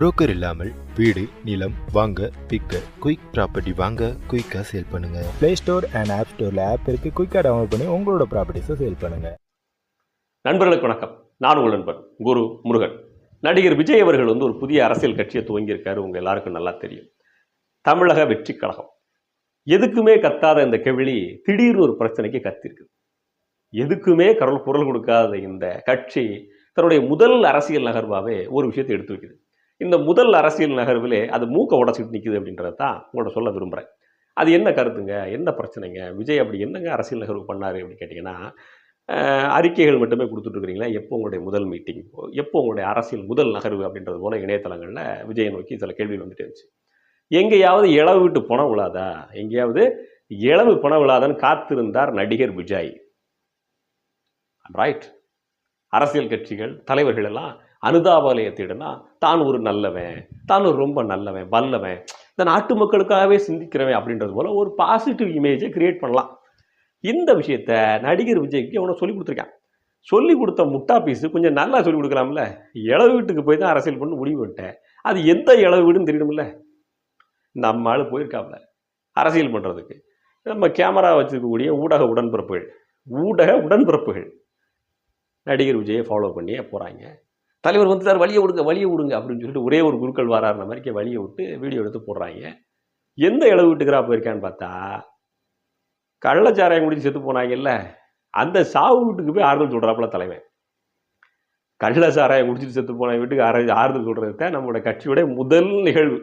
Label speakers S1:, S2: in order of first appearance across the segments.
S1: Broker இல்லாமல் வீடு நிலம் வாங்க விற்க குயிக் ப்ராப்பர்ட்டி வாங்க குயிக்காக சேல் பண்ணுங்க.
S2: பிளே ஸ்டோர் அண்ட் ஆப் ஸ்டோரில் ஆப் இருக்குது குயிக்காக டவுன்லோட் பண்ணி உங்களோட ப்ராப்பர்ட்டிஸை சேல் பண்ணுங்கள்
S3: நண்பர்களுக்கு வணக்கம். நான் உங்கள் நண்பர் குரு முருகன். நடிகர் விஜய் அவர்கள் வந்து ஒரு புதிய அரசியல் கட்சியை துவங்கியிருக்காரு. உங்கள் எல்லாருக்கும் நல்லா தெரியும். தமிழக வெற்றி கழகம். எதுக்குமே கத்தாத இந்த கெவிழி திடீர்னு ஒரு பிரச்சனைக்கு கத்திருக்கு. எதுக்குமே கரல் குரல் கொடுக்காத இந்த கட்சி தன்னுடைய முதல் அரசியல் நகர்வாகவே ஒரு விஷயத்தை எடுத்து வைக்குது. இந்த முதல் அரசியல் நகர்விலே அது மூக்க உடச்சிட்டு நிற்குது அப்படின்றத தான் உங்கள்ட்ட சொல்ல விரும்புகிறேன் அது என்ன கருத்துங்க? என்ன பிரச்சனைங்க? விஜய் அப்படி என்னங்க அரசியல் நகர்வு பண்ணார் அப்படின்னு கேட்டிங்கன்னா அறிக்கைகள் மட்டுமே கொடுத்துட்ருக்கிறீங்களா எப்போ உங்களுடைய முதல் மீட்டிங் எப்போ உங்களுடைய அரசியல் முதல் நகர்வு அப்படின்றது போல இணையதளங்களில் விஜயை நோக்கி சில கேள்விகள் வந்துட்டு இருந்துச்சு. எங்கேயாவது இளவு விட்டு பணம் விழாதா? எங்கேயாவது இளவு பணம் விழாதான்னு காத்திருந்தார் நடிகர் விஜய். ரைட் அரசியல் கட்சிகள் தலைவர்கள் எல்லாம் அனுதாபாலயத்திடனா தான் ஒரு நல்லவன் தான் ஒரு ரொம்ப நல்லவன் வல்லவன் இந்த நாட்டு மக்களுக்காகவே சிந்திக்கிறவன் அப்படின்றது போல ஒரு பாசிட்டிவ் இமேஜை கிரியேட் பண்ணலாம். இந்த விஷயத்த நடிகர் விஜய்க்கு அவனை சொல்லி கொடுத்துருக்கான். சொல்லி கொடுத்த முட்டா பீஸு கொஞ்சம் நல்லா சொல்லி கொடுக்கலாம்ல? இளவு வீட்டுக்கு போய் தான் அரசியல் பண்ணி முடிவு பண்ணிட்டேன். அது எந்த இளவு வீடுன்னு தெரியணும்ல? நம்ம ஆள் போயிருக்காப்ல. அரசியல் பண்ணுறதுக்கு நம்ம கேமரா வச்சுருக்கக்கூடிய ஊடக உடன்பிறப்புகள் ஊடக உடன்பிறப்புகள். நடிகர் விஜயை ஃபாலோ பண்ணியே போகிறாங்க தலைவர் வந்து சார் வழியை விடுங்க வழியை விடுங்க அப்படின்னு சொல்லிட்டு ஒரே ஒரு குருக்கள் வராருன மாதிரிக்கே வழியை விட்டு வீடியோ எடுத்து போடுறாங்க. எந்த இளவு வீட்டுக்கிறா போயிருக்கான்னு பார்த்தா கள்ளச்சாராயம் குடிச்சு செத்து போனாங்கல்ல அந்த சாவு வீட்டுக்கு போய் ஆறுதல் சொல்கிறாப்புல தலைவன். கள்ள சாராயம் குடிச்சிட்டு செத்து போன வீட்டுக்கு ஆறு ஆறுதல் சொல்கிறது தான் நம்மளோட கட்சியுடைய முதல் நிகழ்வு.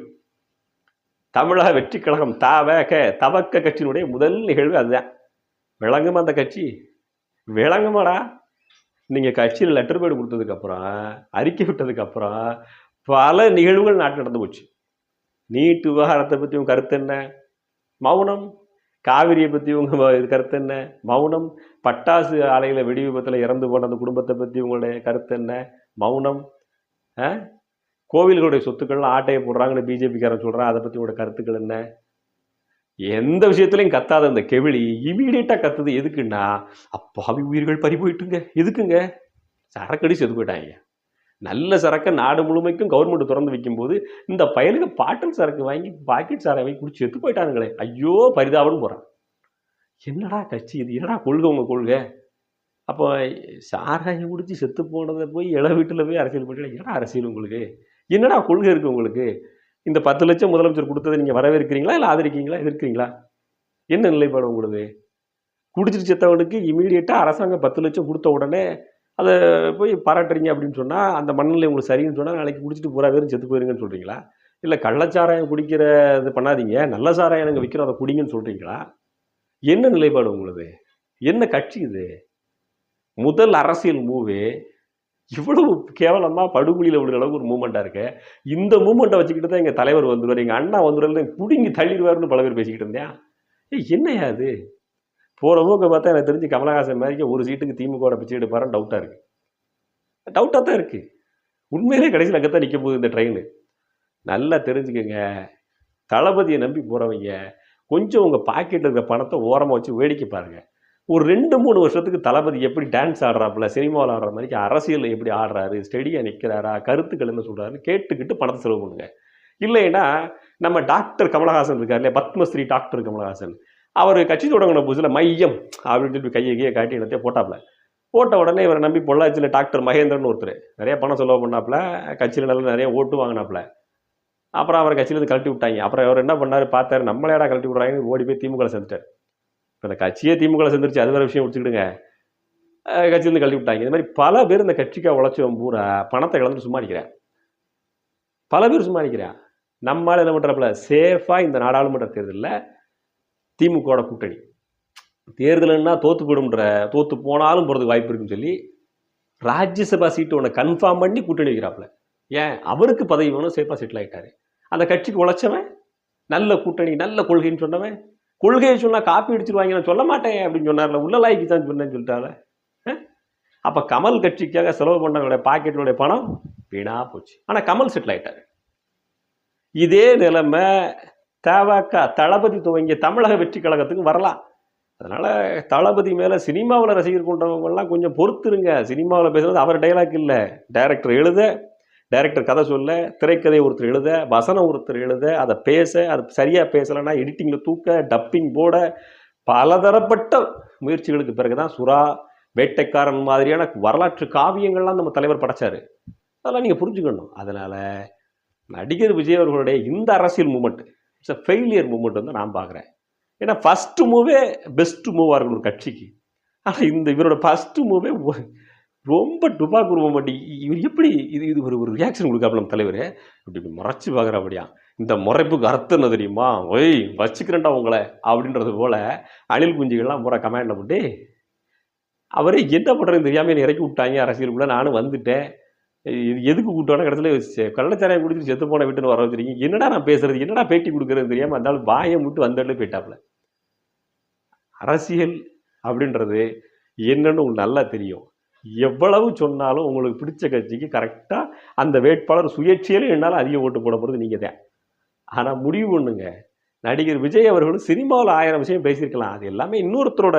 S3: தமிழக வெற்றி கழகம் தவக தவக்க கட்சியினுடைய முதல் நிகழ்வு அதுதான். விளங்குமா அந்த கட்சி? விளங்குமாடா. நீங்கள் கட்சியில் லெட்டர் பேடு கொடுத்ததுக்கப்புறம் அறிக்கை விட்டதுக்கப்புறம் பல நிகழ்வுகள் நாட்டில் நடந்து போச்சு. நீட் விவகாரத்தை பற்றி உங்கள் கருத்து என்ன? மௌனம். காவிரியை பற்றி உங்கள் கருத்து என்ன? மௌனம். பட்டாசு ஆலையில் வெடி விபத்தில் இறந்து போன அந்த குடும்பத்தை பற்றி உங்களுடைய கருத்து என்ன? மௌனம். ஆ? கோவில்களுடைய சொத்துக்கள்லாம் ஆட்டையை போடுறாங்கன்னு பிஜேபிக்காரன் சொல்கிறான் அதை பற்றி உங்களோட கருத்துக்கள் என்ன? எந்த விஷயத்துலையும் கத்தாத அந்த கெவிழி இமீடியட்டாக கத்துது. எதுக்குன்னா அப்பாவி உயிர்கள் பறி போயிட்டுங்க. எதுக்குங்க? சரக்கடி செத்து போயிட்டாங்க. நல்ல சரக்கை நாடு முழுமைக்கும் கவர்மெண்ட் திறந்து வைக்கும்போது இந்த பயலுக்கு பாட்டில் சரக்கு வாங்கி பாக்கெட் சாரை வாங்கி குடிச்சு செத்து போயிட்டானுங்களே. ஐயோ பரிதாபம்னு போகிறான் என்னடா கட்சி இது? என்னடா கொள்கை உங்கள் கொள்கை? அப்போ சாராயம் குடிச்சு செத்து போனதை போய் இள வீட்டில் போய் அரசியல் பண்ணிட்டு என்னடா அரசியல் உங்களுக்கு? என்னடா கொள்கை இருக்குது உங்களுக்கு? இந்த பத்து லட்சம் முதலமைச்சர் கொடுத்ததை நீங்கள் வரவேற்கிறீங்களா இல்லை ஆதரிக்கிறீங்களா? எதிர்க்கிறீங்களா? என்ன நிலைப்பாடு உங்களுது? குடிச்சிட்டு செத்தவனுக்கு இமீடியட்டாக அரசாங்கம் பத்து லட்சம் கொடுத்த உடனே அதை போய் பாராட்டுறீங்க அப்படின்னு சொன்னால் அந்த மண்ணில் உங்களுக்கு சரின்னு சொன்னால் நாளைக்கு குடிச்சிட்டு பூரா பேரும் செத்து போயிருங்கன்னு சொல்கிறீங்களா இல்லை கள்ளச்சாராயம் குடிக்கிற இது பண்ணாதீங்க நல்ல சாராயம் எனக்கு விற்கிறோம் அதை குடிங்கன்னு சொல்கிறீங்களா என்ன நிலைப்பாடு உங்களுது? என்ன கட்சி இது? முதல் அரசியல் மூவே இவ்வளவு கேவலமாக படுகொலியில் விடுற அளவுக்கு ஒரு மூமெண்ட்டாக இருக்கு. இந்த மூமெண்ட்டை வச்சுக்கிட்டு தான் எங்கள் தலைவர் வந்துடுவார் எங்கள் அண்ணா வந்துடுவார் பிடுங்கி தள்ளிடுவார்னு பல பேர் பேசிக்கிட்டு இருந்தேன். ஏய் என்னையா அது போகிற போக்க பார்த்தா எனக்கு தெரிஞ்சு கமலஹாசன் மாதிரிக்கு ஒரு சீட்டுக்கு திமுக பிச்சை எடுப்பாருன்னு டவுட்டாக இருக்குது டவுட்டாக தான் இருக்குது உண்மையிலே கடைசியில் அங்கே தான் நிற்க போகுது இந்த ட்ரெயின் நல்லா தெரிஞ்சுக்கோங்க. தளபதியை நம்பி போகிறவங்க கொஞ்சம் உங்கள் பாக்கெட்டில் இருக்கிற பணத்தை ஓரமாக வச்சு வேடிக்கை பாருங்கள் ஒரு ரெண்டு மூணு வருஷத்துக்கு தளபதி எப்படி டான்ஸ் ஆடுறாப்புல சினிமாவில் ஆடுற மாதிரி அரசியலில் எப்படி ஆடுறாரு ஸ்டெடியாக நிற்கிறாரா கருத்துக்கள் என்ன சொல்கிறாருன்னு கேட்டுக்கிட்டு பணத்தை செலவு பண்ணுங்க. இல்லைன்னா நம்ம டாக்டர் கமலஹாசன் இருக்கார் இல்லையா பத்மஸ்ரீ டாக்டர் கமலஹாசன். அவர் கட்சி தொடங்கின புதுசில் மையம் அப்படின்னு சொல்லி கையை கையை காட்டி என்னத்தையும் போட்டாப்புல. போட்ட உடனே இவரை நம்பி பொள்ளாச்சியில் டாக்டர் மகேந்திரன் ஒருத்தர். நிறைய பணம் செலவு பண்ணாப்புல கட்சியில் நல்லா நிறைய ஓட்டு வாங்கினாப்புல. அப்புறம் அவரை கட்சியிலேருந்து கழட்டி விட்டாங்க. அப்புறம் அவர் என்ன பண்ணார் பார்த்தாரு நம்மளேடா கழட்டி விட்றாங்க ஓடி போய் திமுக சேர்ந்துட்டார். இப்போ இந்த கட்சியே திமுக சேர்ந்துருச்சு அது வேறு விஷயம் முடிச்சுக்கிடுங்க கட்சியிலேருந்து கழட்டி விட்டாங்க இந்த மாதிரி பல பேர் இந்த கட்சிக்காக உழைச்சவன் பூரா பணத்தை கலந்து சும்மா நிற்கிறேன் பல பேர் சும்மா நிற்கிறேன் நம்மளால் என்ன பண்ணுறப்பல சேஃபாக இந்த நாடாளுமன்ற தேர்தலில் திமுகவோட கூட்டணி. தேர்தலுன்னா தோத்து போயிடும்ன்ற தோத்து போனாலும் போகிறதுக்கு வாய்ப்பு இருக்குன்னு சொல்லி ராஜ்யசபா சீட்டு ஒன்று கன்ஃபார்ம் பண்ணி கூட்டணி வைக்கிறாப்புல. ஏன்? அவருக்கு பதவி வேணும் சேஃபாக செட்டில் ஆகிட்டாரு அந்த கட்சிக்கு உழைச்சவன் நல்ல கூட்டணி நல்ல கொள்கைன்னு சொன்னவன் கொள்கையை சொன்னால் காப்பி அடிச்சிருவாங்க நான் சொல்ல மாட்டேன் அப்படின்னு சொன்னார்ல உள்ள லாய்க்கு தான் சொன்னேன்னு சொல்லிட்டால அப்போ கமல் கட்சிக்காக செலவு பண்ணவங்களுடைய பாக்கெட்டினுடைய பணம் வீணாக போச்சு. ஆனால் கமல் செட்டில் ஆயிட்டாரு. இதே நிலைமை தவக தளபதி துவங்கிய தமிழக வெற்றி கழகத்துக்கு வரலாம். அதனால் தளபதி மேலே சினிமாவில் ரசிகர் கொண்டவங்கெல்லாம் கொஞ்சம் பொறுத்துருங்க. சினிமாவில் பேசுகிறது அவர் டைலாக் இல்லை. டைரக்டர் எழுத டைரக்டர் கதை சொல்ல திரைக்கதை ஒருத்தர் எழுத வசனம் ஒருத்தர் எழுத அதை பேச அது சரியாக பேசலைன்னா எடிட்டிங்கில் தூக்க டப்பிங் போட பலதரப்பட்ட முயற்சிகளுக்கு பிறகு தான் சுறா வேட்டைக்காரன் மாதிரியான வரலாற்று காவியங்கள்லாம் நம்ம தலைவர் படைச்சாரு. அதெல்லாம் நீங்கள் புரிஞ்சுக்கணும். அதனால் நடிகர் விஜய் அவர்களுடைய இந்த அரசியல் movement it's a failure movement வந்து நான் பார்க்குறேன். ஏன்னா ஃபஸ்ட்டு மூவே பெஸ்ட் மூவாக இருக்கும் ஒரு கட்சிக்கு. ஆனால் இந்த இவரோட ஃபஸ்ட்டு மூவே ரொம்ப டுபாக்கூர் மூமெண்ட் இவர் எப்படி இது இது ஒரு ஒரு ரியாக்ஷன் கொடுக்காப்புல நம்ம தலைவர்? இப்படி இப்படி மறைச்சு அப்படியா? இந்த முறைப்புக்கு அர்த்தம் என்ன தெரியுமா? ஒய் வச்சுக்கிறேன்டா உங்களை அப்படின்றது போல அணில் குஞ்சுகள்லாம் பூரா கமாண்டில் போட்டு அவரே என்ன பண்ணுறதுன்னு தெரியாமல் என்னை இறக்கி விட்டாங்க அரசியலுக்குள்ளே நானும் வந்துட்டேன். இது எதுக்கு கூப்பிட்டோன்னா கடைசியில் கள்ளச்சாராயம் குடிச்சு செத்து போன வீட்டுன்னு வர வச்சிருக்கீங்க என்னடா நான் பேசுறது? என்னடா பேட்டி கொடுக்குறதுன்னு தெரியாமல் அந்த ஆள் வாயை விட்டு வந்தாலே போயிட்டாப்புல. அரசியல் அப்படின்றது என்னன்னு உங்களுக்கு நல்லா தெரியும். எவ்வளவு சொன்னாலும் உங்களுக்கு பிடிச்ச கட்சிக்கு கரெக்டாக அந்த வேட்பாளர் சுயேட்சையிலும் என்னால் அதிக ஓட்டு போட போகிறது நீங்கள் தான். ஆனால் முடிவு பண்ணுங்க நடிகர் விஜய் அவர்களும் சினிமாவில் ஆயிரம் விஷயம் பேசியிருக்கலாம். அது எல்லாமே இன்னொருத்தரோட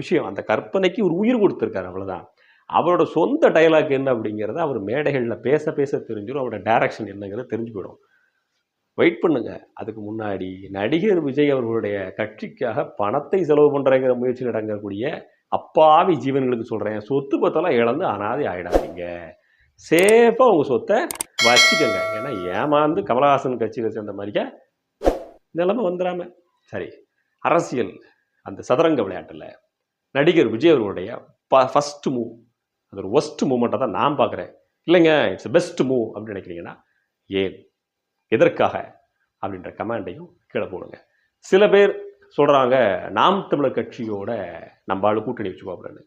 S3: விஷயம். அந்த கற்பனைக்கு ஒரு உயிர் கொடுத்துருக்காரு அவ்வளோதான் அவரோட சொந்த டைலாக் என்ன அப்படிங்கிறத அவர் மேடைகளில் பேச பேச தெரிஞ்சிடும். அவரோட டைரக்ஷன் என்னங்கிறத தெரிஞ்சு போயிடும். வெயிட் பண்ணுங்க. அதுக்கு முன்னாடி நடிகர் விஜய் அவர்களுடைய கட்சிக்காக பணத்தை செலவு பண்ணுறங்கிற முயற்சியில் நடக்கக்கூடிய அப்பாவி ஜீவன்களுக்கு சொல்கிறேன் சொத்து பத்தெல்லாம் இழந்து அனாதை ஆகிடாதீங்க சேஃபாக உங்கள் சொத்தை வச்சுக்கோங்க. ஏன்னா ஏமாந்து கமலஹாசன் கட்சியில் சேர்ந்த மாதிரிக்க நிலைமை வந்துடாம. சரி அரசியல் அந்த சதுரங்க விளையாட்டில் நடிகர் விஜய் அவர்களுடைய ப ஃபஸ்ட்டு மூவ் அது ஒரு ஒஸ்ட் மூமெண்ட்டை தான் நான் பார்க்குறேன். இல்லைங்க இட்ஸ் பெஸ்ட் மூவ் அப்படின்னு நினைக்கிறீங்கன்னா ஏன்? எதற்காக? அப்படின்ற கமாண்டையும் கீழே போடுங்க. சில பேர் சொல்கிறாங்க நாம் தமிழர் கட்சியோட நம்ம ஆள் கூட்டணி வச்சு வச்சுக்கோப்புறேன்னு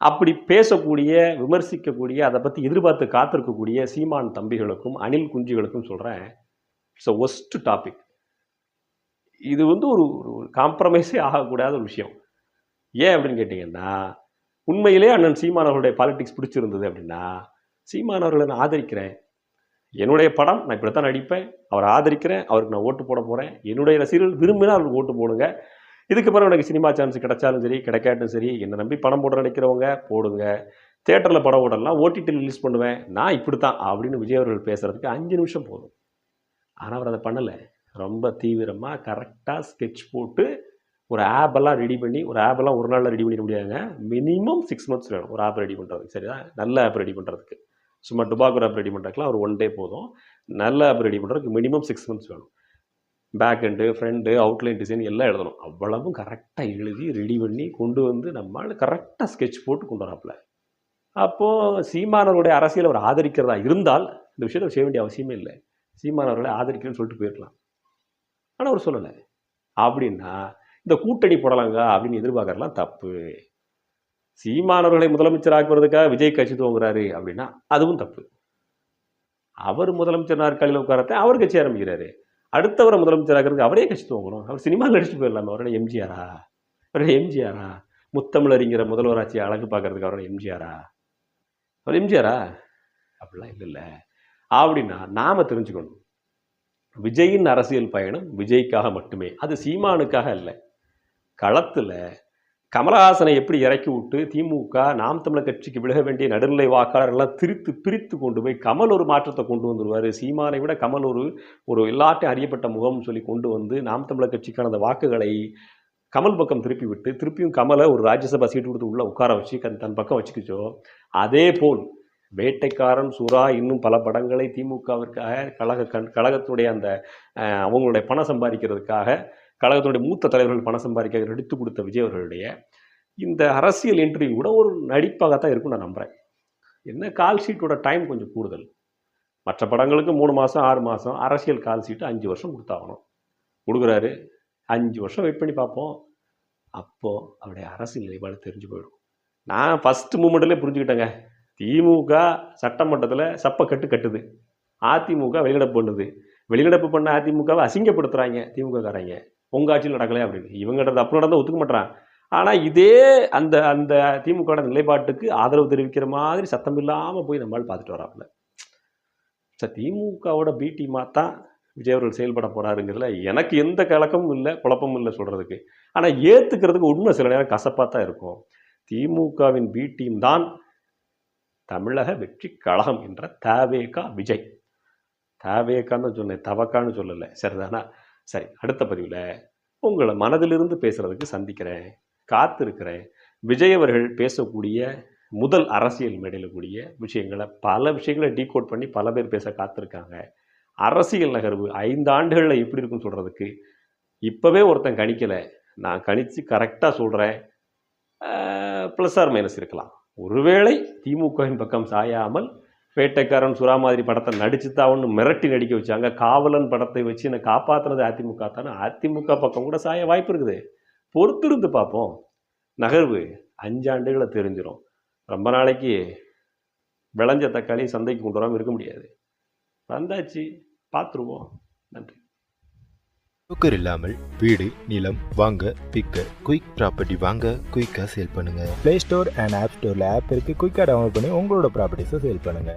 S3: அப்படி பேசக்கூடிய விமர்சிக்கக்கூடிய அதை பற்றி எதிர்பார்த்து காத்திருக்கக்கூடிய சீமான் தம்பிகளுக்கும் அணில் குஞ்சுகளுக்கும் சொல்கிறேன் இட்ஸ் அ ஒஸ்ட் டாபிக் இது வந்து ஒரு ஒரு காம்ப்ரமைஸே ஆகக்கூடாத ஒரு விஷயம். ஏன் அப்படின்னு கேட்டிங்கன்னா உண்மையிலே அண்ணன் சீமான் அவர்களுடைய பாலிடிக்ஸ் பிடிச்சிருந்தது அப்படின்னா சீமான் அவர்களை நான் ஆதரிக்கிறேன். என்னுடைய படம் நான் இப்படி தான் நடிப்பேன். அவரை ஆதரிக்கிறேன். அவருக்கு நான் ஓட்டு போட போகிறேன் என்னுடைய ரசிகர்கள் விரும்பினா அவருக்கு ஓட்டு போடுங்க. இதுக்கப்புறம் எனக்கு சினிமா சான்ஸ் கிடைச்சாலும் சரி கிடைக்காட்டும் சரி என்னை நம்பி படம் போட நினைக்கிறவங்க போடுங்க. தேட்டரில் படம் ஓடலாம் ஓடிடியில் ரிலீஸ் பண்ணுவேன். நான் இப்படி தான் அப்படின்னு விஜய் அவர்கள் பேசுகிறதுக்கு அஞ்சு நிமிஷம் போதும். ஆனால் அவர் அதை பண்ணலை. ரொம்ப தீவிரமாக கரெக்டாக ஸ்கெட்ச் போட்டு ஒரு ஆப்பெல்லாம் ரெடி பண்ணி ஒரு ஆப்பெல்லாம் ஒரு நாளில் ரெடி பண்ணிட முடியாதுங்க. மினிமம் சிக்ஸ் மந்த்ஸ் வேணும். ஒரு ஆப் ரெடி பண்ணுறதுக்கு சரியா? நல்ல ஆப் ரெடி பண்ணுறதுக்கு சும்மா டுபாக்கூர் ஆப் ரெடி பண்ணுறதுக்குலாம் ஒரு ஒன் டே போதும். நல்ல ஆப் ரெடி பண்ணுறதுக்கு மினிமம் சிக்ஸ் மந்த்ஸ் வேணும். Back end front outline design எல்லாம் எழுதணும். அவ்வளவும் கரெக்டாக எழுதி ரெடி பண்ணி கொண்டு வந்து நம்மளால் கரெக்டாக ஸ்கெட்ச் போட்டு கொண்டு வராப்புல. அப்போது சீமானவருடைய அரசியல் அவர் ஆதரிக்கிறதா இருந்தால் இந்த விஷயத்தை செய்ய வேண்டிய அவசியமே இல்லை. சீமானவர்களை ஆதரிக்கணும்னு சொல்லிட்டு போயிருக்கலாம் ஆனால் அவர் சொல்லலை. அப்படின்னா இந்த கூட்டணி போடலாங்க அப்படின்னு எதிர்பார்க்கறலாம் தப்பு. சீமானவர்களை முதலமைச்சர் ஆக்குறதுக்காக விஜய் கட்சி துவங்குறாரு அப்படின்னா அதுவும் தப்பு. அவர் முதலமைச்சர் நாற்காலியில் உட்காரத்தை அவர் கட்சி ஆரம்பிக்கிறாரு. அடுத்தவரை முதலமைச்சராக ஆக்கிறதுக்கு அவரே கட்சி துவங்கணும். அவர் சினிமா நடிச்சுட்டு போயிடலாமே அவரோட எம்ஜிஆரா? அவரோட எம்ஜிஆரா? முத்தமிழறிங்கிற முதல்வராட்சி அழகு பார்க்கறதுக்கு அவரோட எம்ஜிஆரா? அவர் எம்ஜிஆரா? அப்படிலாம் இல்லைல்ல. அப்படின்னா நாம் தெரிஞ்சுக்கணும். விஜயின் அரசியல் பயணம் விஜய்க்காக மட்டுமே. அது சீமானுக்காக இல்லை களத்தில் கமலஹாசனை எப்படி இறக்கி விட்டு திமுக நாம் தமிழர் கட்சிக்கு விலக வேண்டிய நடுநிலை வாக்காளர்கள்லாம் திரித்து பிரித்து கொண்டு போய் கமல் ஒரு மாற்றத்தை கொண்டு வந்துடுவார் சீமானை விட கமல் ஒரு ஒரு எல்லாட்டையும் அறியப்பட்ட முகம்னு சொல்லி கொண்டு வந்து நாம் தமிழர் கட்சிக்கான அந்த வாக்குகளை கமல் பக்கம் திருப்பி விட்டு திருப்பியும் கமலை ஒரு ராஜ்யசபா சீட்டு கொடுத்து உள்ளே உட்கார வச்சு தன் பக்கம் வச்சுக்கிச்சோ? அதே போல் வேட்டைக்காரன் சுறா இன்னும் பல படங்களை திமுகவிற்காக கழக கண் கழகத்துடைய அந்த அவங்களுடைய பணம் சம்பாதிக்கிறதுக்காக கழகத்தினுடைய மூத்த தலைவர்கள் பணம் சம்பாதிக்க எடுத்து கொடுத்த விஜய் அவர்களுடைய இந்த அரசியல் இன்டர்வியூ கூட ஒரு நடிப்பாகத்தான் இருக்கும் நான் நம்புகிறேன் என்ன கால் ஷீட்டோட டைம் கொஞ்சம் கூடுதல். மற்ற படங்களுக்கு மூணு மாதம் ஆறு மாதம் அரசியல் கால் ஷீட்டு அஞ்சு வருஷம் கொடுத்தாகணும். கொடுக்குறாரு. அஞ்சு வருஷம் வெயிட் பண்ணி பார்ப்போம். அப்போது அவருடைய அரசியல் நிலைப்பாடு தெரிஞ்சு போயிடும். நான் ஃபஸ்ட்டு மூமெண்ட்லேயே புரிஞ்சுக்கிட்டேங்க. திமுக சட்டமன்றத்தில் சப்ப கட்டு கட்டுது. அதிமுக வெளிநடப்பு பண்ணுது. வெளிநடப்பு பண்ண அதிமுகவை அசிங்கப்படுத்துகிறாங்க திமுக காரங்க ஆட்சியில் நடக்கலை அப்படின்னு. இவங்கிட்ட அப்போ நடந்தால் ஒத்துக்க மாட்டேறான் ஆனால் இதே அந்த அந்த திமுக நிலைப்பாட்டுக்கு ஆதரவு தெரிவிக்கிற மாதிரி சத்தம் இல்லாமல் போய் நம்மளால் பார்த்துட்டு வராப்புல. சார் திமுகவோட பி டீமாக தான் விஜய் அவர்கள் செயல்பட போகிறாருங்கிறதுல எனக்கு எந்த கலக்கமும் இல்லை குழப்பமும் இல்லை சொல்கிறதுக்கு ஆனால் ஏற்றுக்கிறதுக்கு உண்மை சில நேரம் கசப்பாக தான் இருக்கும். திமுகவின் பி டீம் தான் தமிழக வெற்றி கழகம் என்ற தவேகா விஜய். தவேகான்னு சொன்னேன் தவக்கான்னு சொல்லலை சரிதானா? சரி அடுத்த பதிவில் உங்களை மனதிலிருந்து பேசுகிறதுக்கு சந்திக்கிறேன். காத்திருக்கிறேன். விஜய் அவர்கள் பேசக்கூடிய முதல் அரசியல் மேடையில் கூடிய விஷயங்களை பல விஷயங்களை டீகோட் பண்ணி பல பேர் பேச காத்திருக்காங்க. அரசியல் நகர்வு ஐந்து ஆண்டுகளில் எப்படி இருக்குன்னு சொல்கிறதுக்கு இப்போவே ஒருத்தன் கணிக்கலை. நான் கணித்து கரெக்டாக சொல்கிறேன் ப்ளஸ் ஆர் மைனஸ் இருக்கலாம். ஒருவேளை திமுகவின் பக்கம் சாயாமல் வேட்டைக்காரன் சுறா மாதிரி படத்தை நடிச்சு தான் ஒன்று மிரட்டி நடிக்க வச்சாங்க. காவலன் படத்தை வச்சு என்னை காப்பாற்றுனது அதிமுக தானே? அதிமுக பக்கம் கூட சாய வாய்ப்பு இருக்குது. பொறுத்திருந்து பார்ப்போம். நகர்வு அஞ்சாண்டுகளை தெரிஞ்சிடும் ரொம்ப நாளைக்கு விளைஞ்ச தக்காளி சந்தைக்கு கொண்டு வராமல் இருக்க முடியாது. வந்தாச்சு. பார்த்துருவோம். நன்றி.
S1: புரோக்கர் இல்லாமல் வீடு நிலம் வாங்க விற்க குயிக் ப்ராப்பர்ட்டி வாங்க குயிக்காக சேல் பண்ணுங்க.
S2: ப்ளே ஸ்டோர் அண்ட் ஆப் ஸ்டோரில் ஆப் இருக்குது குயிக்காக டவுன்லோட் பண்ணி உங்களோட ப்ராப்பர்ட்டிஸை சேல் பண்ணுங்கள்